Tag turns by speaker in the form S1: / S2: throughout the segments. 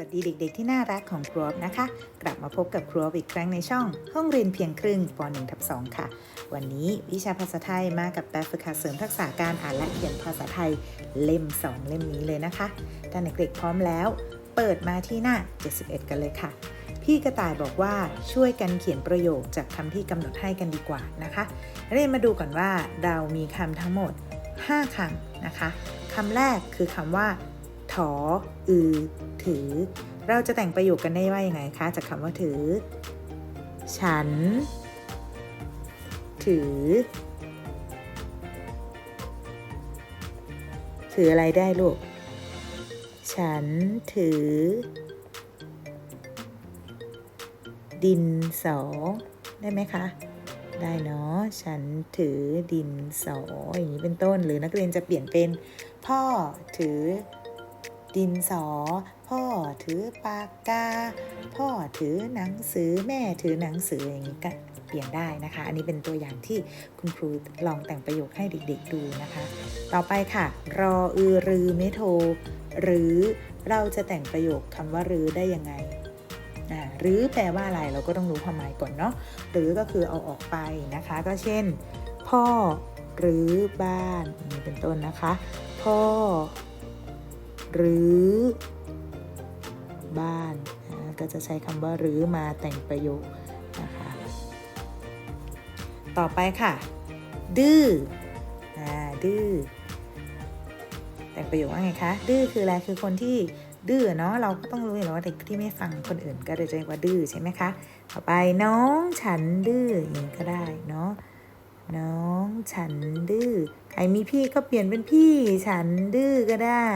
S1: วัสดีเด็กๆที่น่ารักของครัวบนะคะ กลับมาพบกับครัวบอีกครั้งในช่อง ห้องเรียนเพียงครึ่งป .1 ทับ2ค่ะ วันนี้วิชาภาษาไทยมากับแบบฝึกหัดเสริมทักษะการอ่านและเขียนภาษาไทยเล่ม 2 เล่มนี้เลยนะคะถ้าเด็กๆพร้อมแล้ว เปิดมาที่หน้า 71 กันเลยค่ะ พี่กระต่ายบอกว่าช่วยกันเขียนประโยคจากคำที่กำหนดให้กันดีกว่านะคะเรียนมาดูก่อนว่าเรามีคำทั้งหมด 5คำนะคะคำแรกคือคำว่า ถอ อือ ถือ เราจะแต่งประโยคกันได้ว่ายังไงคะ จากคำว่าถือ ฉัน ถือ ถืออะไรได้ลูก ฉันถือ ดินสอ ได้ไหมคะได้เนาะ ฉันถือดินสออย่างนี้เป็นต้น หรือนักเรียนจะเปลี่ยนเป็นพ่อถือ ดินสอ พ่อถือปากกา พ่อถือหนังสือแม่ถือหนังสืออย่างนี้ก็เปลี่ยนได้นะคะ อันนี้เป็นตัวอย่างที่คุณครูลองแต่งประโยคให้เด็กๆดูนะคะ ต่อไปค่ะ รออือรือไม่โทรหรือเราจะแต่งประโยคคำว่ารือได้ยังไงอ่าหรือแปลว่าอะไรเราก็ต้องรู้ความหมายก่อนเนาะหรือก็คือเอาออกไปนะคะ ก็เช่น พ่อหรือบ้านนี้เป็นต้นนะคะ พ่อ หรือบ้านก็จะใช้คำว่าหรือมาแต่งประโยคนะคะ ต่อไปค่ะ ดื้ออดื้อแต่งประโยคว่าไงคะ ดื้อคืออะไรคือคนที่ดื้อเนาะเราก็ต้องรู้อยู่แล้วว่าเด็กที่ไม่ฟังคนอื่นก็เลยจะเรียกว่าดื้อใช่ไหมคะ ต่อไปน้องฉันดื้ออย่างนี้ก็ได้เนาะน้องฉันดื้อใครมีพี่ก็เปลี่ยนเป็นพี่ฉันดื้อก็ได้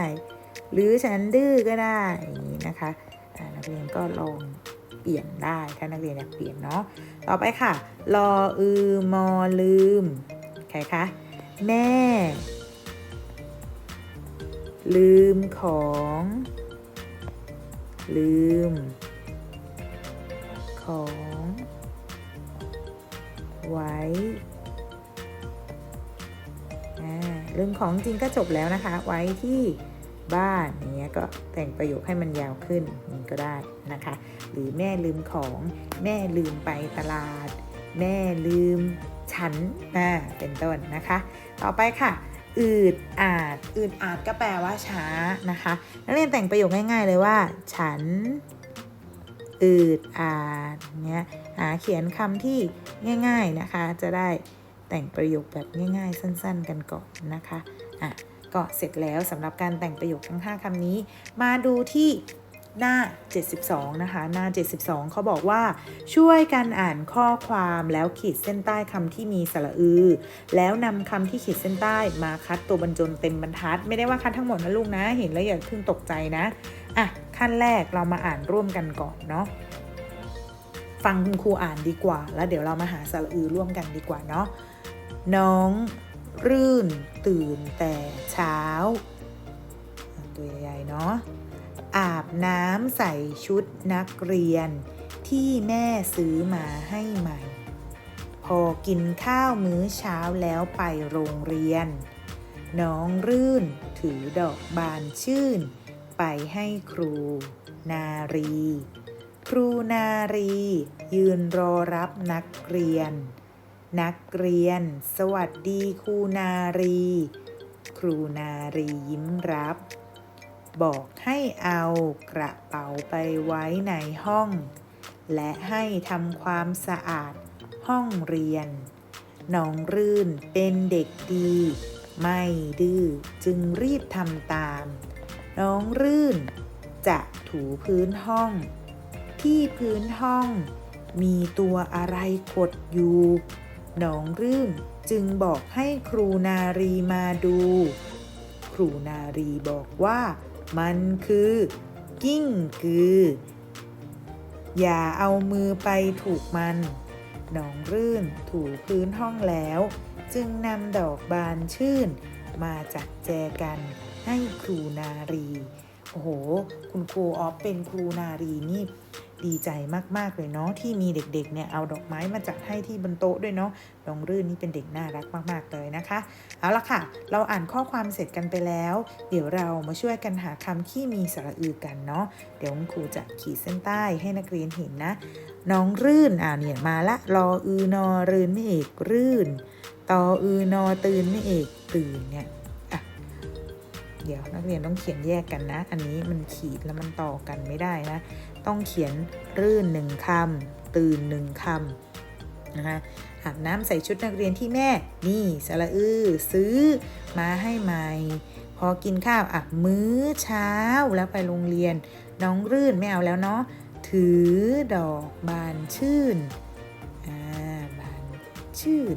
S1: หรือฉันดื้อก็ได้อย่างนี้นะคะนักเรียนก็ลองเปลี่ยนได้ถ้านักเรียนอยากเปลี่ยนเนาะต่อไปค่ะรออือมอลืมใครคะแม่ ลืมของ ลืม ของ ไว้อ่าลืมของจริงก็จบแล้วนะคะ ไว้ที่ บ้านอย่างเงี้ยก็แต่งประโยคให้มันยาวขึ้นนี่ก็ได้นะคะ หรือแม่ลืมของแม่ลืมไปตลาด แม่ลืมฉันอ่าเป็นต้นนะคะ ต่อไปค่ะอืดอาดอืดอาดก็แปลว่าช้านะคะนักเรียนแต่งประโยคง่าย ๆ เลยว่า ฉันอืดอาดเนี้ยหาเขียนคำที่ง่าย ๆนะคะ จะได้แต่งประโยคแบบง่าย ๆ สั้น ๆ กันก่อนนะคะอะ ก็เสร็จแล้วสำหรับการแต่งประโยคทั้ง 5คำนี้ มาดูที่หน้า 72 นะคะ หน้า 72 เขาบอกว่า ช่วยกันอ่านข้อความแล้วขีดเส้นใต้คำที่มีสระอือ แล้วนำคำที่ขีดเส้นใต้มาคัดตัวบรรจนเต็มบรรทัด ไม่ได้ว่าคัดทั้งหมดนะลูกนะ เห็นแล้วอย่าเพิ่งตกใจนะ อะ ขั้นแรกเรามาอ่านร่วมกันก่อนเนาะ ฟังคุณครูอ่านดีกว่า แล้วเดี๋ยวเรามาหาสระอือร่วมกันดีกว่าเนาะ น้อง รื่นตื่นแต่เช้า ตัวใหญ่ๆเนาะอาบน้ำใส่ชุดนักเรียนที่แม่ซื้อมาให้ใหม่ พอกินข้าวมื้อเช้าแล้วไปโรงเรียน น้องรื่นถือดอกบานชื่น ไปให้ครู นารี ครูนารี ยืนรอรับนักเรียน นักเรียน สวัสดีครูนารี ครูนารียิ้มรับ บอกให้เอากระเป๋าไปไว้ในห้อง และให้ทำความสะอาดห้องเรียน น้องรื่นเป็นเด็กดี ไม่ดื้อจึงรีบทำตาม น้องรื่นจะถูพื้นห้อง ที่พื้นห้องมีตัวอะไรขดอยู่ น้องรื่นจึงบอกให้ครูนารีมาดู ครูนารีบอกว่า มันคือ กิ้งกือ อย่าเอามือไปถูกมันน้องรื่นถูพื้นห้องแล้ว จึงนำดอกบานชื่น มาจัดแจกันให้ครูนารี โอ้โห คุณครูออฟเป็นครูนารีนี่ดีใจมาก ๆ เลยเนาะที่มีเด็ก ๆ เนี่ย เอาดอกไม้มาจัดให้ที่บนโต๊ะด้วยเนาะน้องรื่นนี่เป็นเด็กน่ารักมาก ๆ เลยนะคะ เอาละค่ะ เราอ่านข้อความเสร็จกันไปแล้ว เดี๋ยวเรามาช่วยกันหาคำที่มีสระอือกันเนาะเดี๋ยวคุณครูจะขีดเส้นใต้ให้นักเรียนเห็นนะ น้องรื่นอ่าเนี่ยมาละรออือนอรื่นไม่เอกรื่นตออือนอตื่นไม่เอกตื่นเนี่ย เดี๋ยวนักเรียนต้องเขียนแยกกันนะ อันนี้มันขีดแล้วมันต่อกันไม่ได้นะ ต้องเขียนรื่นหนึ่งคำตื่นหนึ่งคำนะคะอาบน้ำใส่ชุดนักเรียนที่แม่ นี่สระอือซื้อมาให้ใหม่ พอกินข้าวอะมื้อเช้าแล้วไปโรงเรียน น้องรื่นไม่เอาแล้วเนาะถือดอกบานชื่น อ่า บานชื่น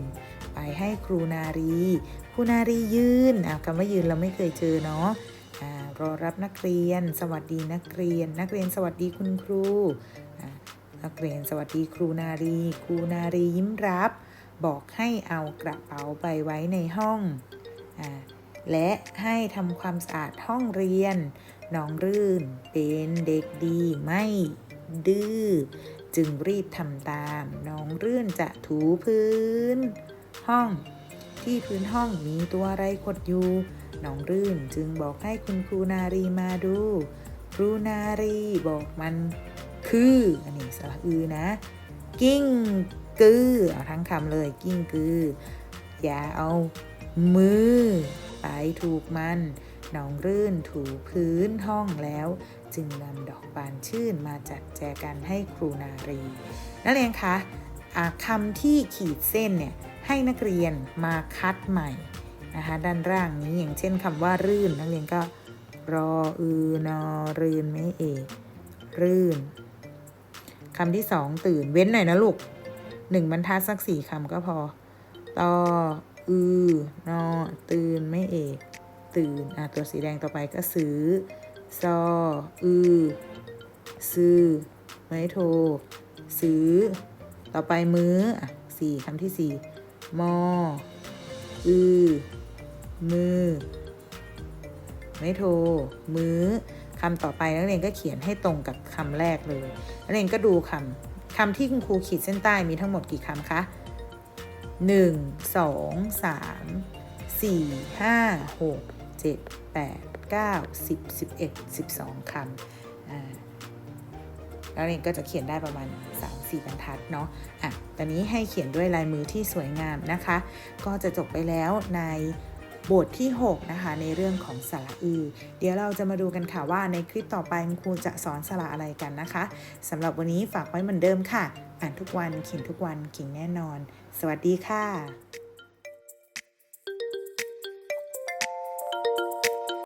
S1: ไปให้ครูนารี ครูนารียืนคำว่ายืนเราไม่เคยเจอเนาะรอรับนักเรียน สวัสดีนักเรียน นักเรียนสวัสดีคุณครูนักเรียนสวัสดีครูนารี ครูนารียิ้มรับ บอกให้เอากระเป๋าไปไว้ในห้องอและให้ทำความสะอาดห้องเรียน น้องรื่นเป็นเด็กดีไม่ดื้อจึงรีบทำตาม น้องรื่นจะถูพื้น ห้อง ที่พื้นห้องมีตัวอะไรกดอยู่ น้องรื่นจึงบอกให้คุณครูนารีมาดู ครูนารีบอกมันคืออันนี้สระอือนะ กิ้งกือเอาทั้งคำเลยกิ้งกือ อย่าเอามือ ไปถูกมันน้องรื่นถูพื้นห้องแล้ว จึงนำดอกบานชื่นมาจัดแจกันให้ครูนารี นักเรียนคะอ่า คำที่ขีดเส้นเนี่ยให้นักเรียนมาคัดใหม่นะคะด้านล่างนี้อย่างเช่นคำว่ารื่น นักเรียนก็รออือนอรื่นไม่เอกรื่นคำที่สองตื่นเว้นหน่อยนะลูกหนึ่งบรรทัดสักสี่คำก็พอตออือนอตื่นไม่เอกตื่นอะตัวสีแดงต่อไปก็ซื้อซออือซื้อไม่โทรซื้อ ต่อไปมื้ออะสี่คำที่สี่มอ อือ มือ ไม่โทร มื้อคำต่อไปนักเรียนก็เขียนให้ตรงกับคำแรกเลย นักเรียนก็ดูคำคำที่คุณครูขีดเส้นใต้มีทั้งหมดกี่คำคะหนึ่งสองสามสี่ห้าหกเจ็ดแปดเก้าสิบสิบเอ็ดสิบสองคำอ่า แล้วเรนก็จะเขียนได้ประมาณ 3-4บรรทัดเนาะอะตอนนี้ให้เขียนด้วยลายมือที่สวยงามนะคะ ก็จะจบไปแล้วในบทที่ 6 นะคะ ในเรื่องของสระอือ เดี๋ยวเราจะมาดูกันค่ะว่าในคลิปต่อไปคุณครูจะสอนสระอะไรกันนะคะสำหรับวันนี้ฝากไว้เหมือนเดิมค่ะ อ่านทุกวันเขียนทุกวันเก่งแน่นอน สวัสดีค่ะ